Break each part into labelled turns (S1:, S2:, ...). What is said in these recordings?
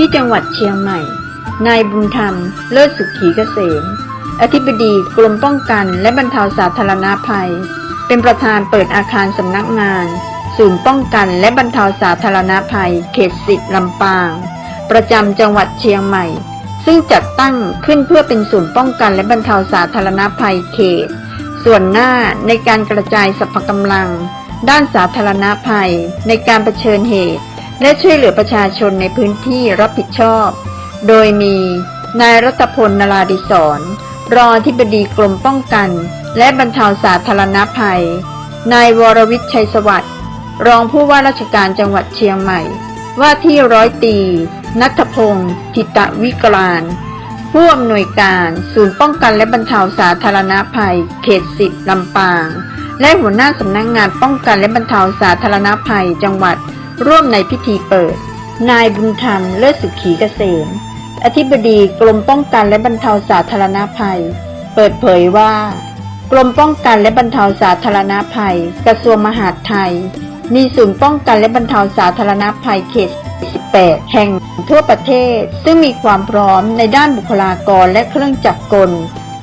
S1: ที่จังหวัดเชียงใหม่ นายบุญธรรม เลิศสุขีเกษม อธิบดีกรมป้องกันและบรรเทาสาธารณภัย เป็นประธานเปิดอาคารสำนักงาน ศูนย์ป้องกันและบรรเทาสาธารณภัย เขตสิบลำปาง ประจำจังหวัดเชียงใหม่ ซึ่งจัดตั้งขึ้นเพื่อเป็นศูนย์ป้องกันและบรรเทาสาธารณภัยเขต ส่วนหน้าในการกระจายสรรพกำลัง ด้านสาธารณภัย ในการเผชิญเหตุ และช่วยเหลือประชาชนในพื้นที่รับผิดชอบ โดยมี นายรัตพลนราดิศรรองอธิบดีกรมป้องกัน และบรรเทาสาธารณภัย นายวรวิทย์ชัยสวัสดิ์รองผู้ว่าราชการจังหวัดเชียงใหม่ ว่าที่ร้อยตีนัทพงศ์ทิตวิกรานผู้อำนวยการศูนย์ป้องกันและบรรเทาสาธารณภัย เขตสิบลำปาง และหัวหน้าสำนักงงานป้องกันและบรรเทาสาธารณภัยจังหวัด ร่วมในพิธีเปิด นายบุญธรรมเลิศสุขีเกษม อธิบดีกรมป้องกันและบรรเทาสาธารณภัย เปิดเผยว่า กรมป้องกันและบรรเทาสาธารณภัย กระทรวงมหาดไทย มีศูนย์ป้องกันและบรรเทาสาธารณภัยเขต 18 แห่งทั่วประเทศ ซึ่งมีความพร้อมในด้านบุคลากรและเครื่องจักรกล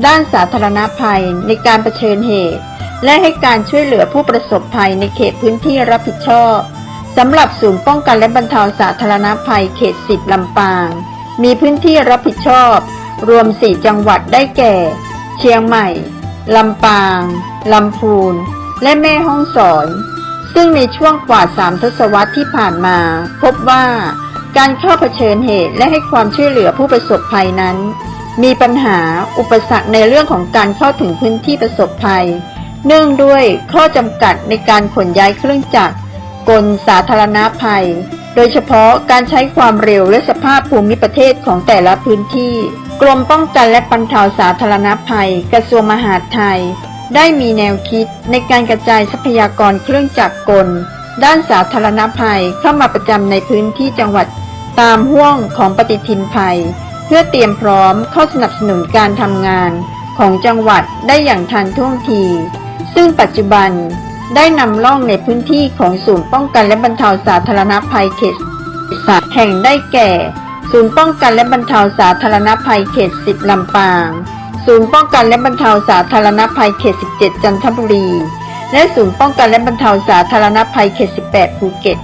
S1: ด้านสาธารณภัยในการเผชิญเหตุ และให้การช่วยเหลือผู้ประสบภัยในเขตพื้นที่รับผิดชอบ สำหรับศูนย์ป้องกันและบรรเทาสาธารณภัยเขต 10 ลำปาง มีพื้นที่รับผิดชอบ รวม 4 จังหวัดได้แก่ เชียงใหม่ ลำปาง ลำพูน และแม่ฮ่องสอน ซึ่งในช่วงกว่า 3 ทศวรรษที่ผ่านมา พบว่าการเข้าเผชิญเหตุและให้ความช่วยเหลือผู้ประสบภัยนั้น มีปัญหาอุปสรรคในเรื่องของการเข้าถึงพื้นที่ประสบภัย เนื่องด้วยข้อจำกัดในการขนย้ายเครื่องจักร กลสาธารณภัย โดยเฉพาะการใช้ความเร็วและสภาพภูมิประเทศของแต่ละพื้นที่ กรมป้องกันและบรรเทาสาธารณภัย กระทรวงมหาดไทย ได้มีแนวคิดในการกระจายทรัพยากรเครื่องจักรกล ด้านสาธารณภัยเข้ามาประจำในพื้นที่จังหวัดตามห่วงของปฏิทินภัย เพื่อเตรียมพร้อมเข้าสนับสนุนการทำงานของจังหวัดได้อย่างทันท่วงที ซึ่งปัจจุบัน ได้นำร่องในพื้นที่ของศูนย์ป้องกันและบรรเทาสาธารณภัยเขตสาแห่งได้แก่ ศูนย์ป้องกันและบรรเทาสาธารณภัยเขต 10 ลำปาง ศูนย์ป้องกันและบรรเทาสาธารณภัยเขต 17 จันทบุรี และศูนย์ป้องกันและบรรเทาสาธารณภัยเขต 18 ภูเก็ต